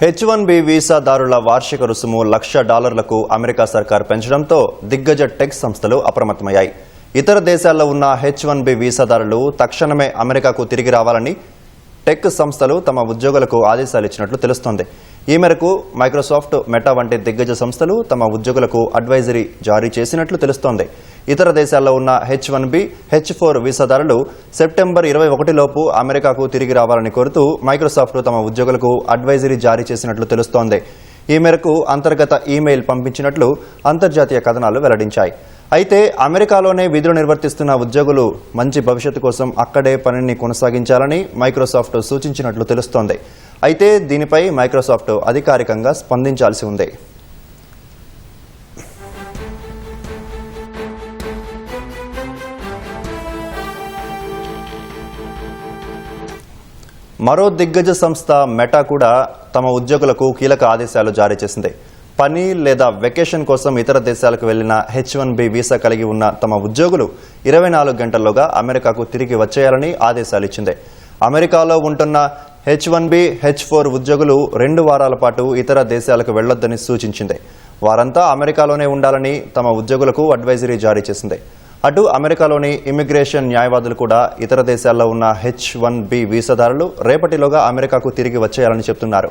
H one B వీసాదారుల వార్షిక రుసుము లక్ష డాలర్లకు అమెరికా సర్కార్ పెంచడంతో దిగ్గజ టెక్ సంస్థలు అప్రమత్తమయ్యాయి. ఇతర దేశాల్లో ఉన్న హెచ్ వన్ బి వీసాదారులు తక్షణమే అమెరికాకు తిరిగి రావాలని టెక్ సంస్థలు తమ ఉద్యోగులకు ఆదేశాలు ఇచ్చినట్లు తెలుస్తోంది. ఈ మేరకు మైక్రోసాఫ్ట్ మెటా వంటి దిగ్గజ సంస్థలు తమ ఉద్యోగులకు అడ్వైజరీ జారీ చేసినట్లు తెలుస్తోంది. ఇతర దేశాల్లో ఉన్న H one B H four వీసాదారులు September ఇరవై ఒకటిలోపు అమెరికాకు తిరిగి రావాలని కోరుతూ మైక్రోసాఫ్ట్ తమ ఉద్యోగులకు అడ్వైజరీ జారీ చేసినట్లు తెలుస్తోంది. ఈ మేరకు అంతర్గత ఈమెయిల్ పంపించినట్లు అంతర్జాతీయ కథనాలు వెల్లడించాయి. అయితే అమెరికాలోనే విధులు నిర్వర్తిస్తున్న ఉద్యోగులు మంచి భవిష్యత్తు కోసం అక్కడే పనిని కొనసాగించాలని మైక్రోసాఫ్ట్ సూచించినట్లు తెలుస్తోంది. అయితే దీనిపై మైక్రోసాఫ్ట్ అధికారికంగా స్పందించాల్సి ఉంది. మరో దిగ్గజ సంస్థ మెటా కూడా తమ ఉద్యోగులకు కీలక ఆదేశాలు జారీ చేసింది. పని లేదా వెకేషన్ కోసం ఇతర దేశాలకు వెళ్ళిన హెచ్ వన్ బి వీసా కలిగి ఉన్న తమ ఉద్యోగులు ఇరవై నాలుగు గంటల్లోగా అమెరికాకు తిరిగి వచ్చేయాలని ఆదేశాలు ఇచ్చింది. అమెరికాలో ఉంటున్న H one B H four ఉద్యోగులు రెండు వారాల పాటు ఇతర దేశాలకు వెళ్ళొద్దని సూచించింది. వారంతా అమెరికాలోనే ఉండాలని తమ ఉద్యోగులకు అడ్వైజరీ జారీ చేసింది. అటు అమెరికాలోని ఇమిగ్రేషన్ న్యాయవాదులు కూడా ఇతర దేశాల్లో ఉన్న హెచ్ వన్ బి వీసాదారులు రేపటిలోగా అమెరికాకు తిరిగి వచ్చేయాలని చెప్తున్నారు.